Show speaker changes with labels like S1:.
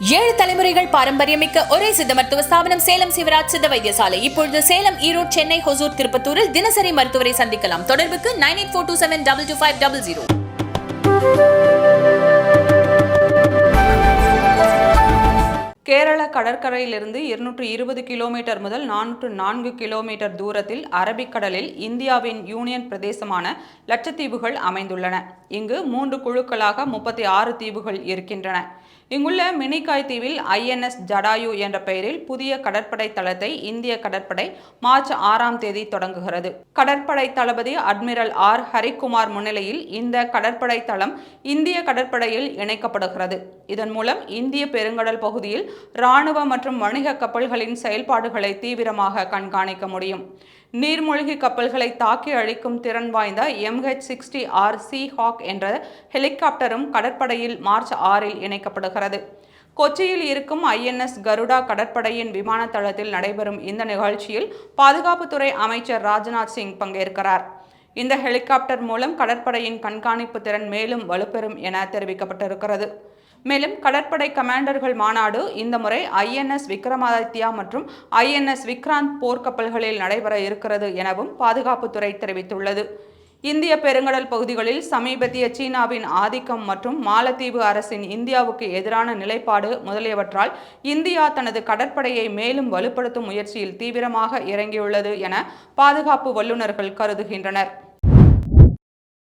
S1: ஏழு தலைமுறைகள் பாரம்பரியமிக்க ஒரே சித்த மருத்துவ ஸ்தாபனம் சேலம் சிவராஜ் சித்த வைத்தியசாலை. இப்பொழுது சேலம் ஈரோடு சென்னை ஹொசூர் திருப்பத்தூரில் தினசரி மருத்துவரை சந்திக்கலாம். தொடர்புக்கு nine eight four two seven double two five double zero.
S2: Kerala கடற்கரையிலிருந்து இருநூற்று இருபது கிலோமீட்டர் முதல் நானூற்று நான்கு கிலோமீட்டர் தூரத்தில் அரபிக்கடலில் இந்தியாவின் யூனியன் பிரதேசமான லட்சத்தீவுகள் அமைந்துள்ளன. இங்கு மூன்று குழுக்களாக முப்பத்தி ஆறு தீவுகள் இருக்கின்றன. இங்குள்ள மினிகாய் தீவில் ஐஎன்எஸ் ஜடாயு என்ற பெயரில் புதிய கடற்படை தளத்தை இந்திய கடற்படை மார்ச் ஆறாம் தேதி தொடங்குகிறது. கடற்படை தளபதி அட்மிரல் ஆர். ஹரிகுமார் முன்னிலையில் இந்த கடற்படை தளம் இந்திய கடற்படையில் இணைக்கப்படுகிறது. இதன் மூலம் இந்திய பெருங்கடல் பகுதியில் இராணுவ மற்றும் வணிக கப்பல்களின் செயல்பாடுகளை தீவிரமாக கண்காணிக்க முடியும். நீர்மூழ்கி கப்பல்களை தாக்கி அழிக்கும் திறன் வாய்ந்த MH sixty R Seahawk என்ற ஹெலிகாப்டரும் கடற்படையில் மார்ச் ஆறில் இணைக்கப்படுகிறது. கொச்சியில் இருக்கும் ஐஎன்எஸ் கருடா கடற்படையின் விமான தளத்தில் நடைபெறும் இந்த நிகழ்ச்சியில் பாதுகாப்புத்துறை அமைச்சர் ராஜ்நாத் சிங் பங்கேற்கிறார். இந்த ஹெலிகாப்டர் மூலம் கடற்படையின் கண்காணிப்பு திறன் மேலும் வலுப்பெறும் என தெரிவிக்கப்பட்டிருக்கிறது. மேலும் கடற்படை கமாண்டர்கள் மாநாடு இந்த முறை ஐஎன்எஸ் விக்ரமாதித்யா மற்றும் ஐஎன்எஸ் விக்ராந்த் போர்க்கப்பல்களில் நடைபெற இருக்கிறது எனவும் பாதுகாப்புத்துறை தெரிவித்துள்ளது. இந்திய பெருங்கடல் பகுதிகளில் சமீபத்திய சீனாவின் ஆதிக்கம் மற்றும் மாலத்தீவு அரசின் இந்தியாவுக்கு எதிரான நிலைப்பாடு முதலியவற்றால் இந்தியா தனது கடற்படையை மேலும் வலுப்படுத்தும் முயற்சியில் தீவிரமாக இறங்கியுள்ளது என பாதுகாப்பு வல்லுநர்கள் கருதுகின்றனர்.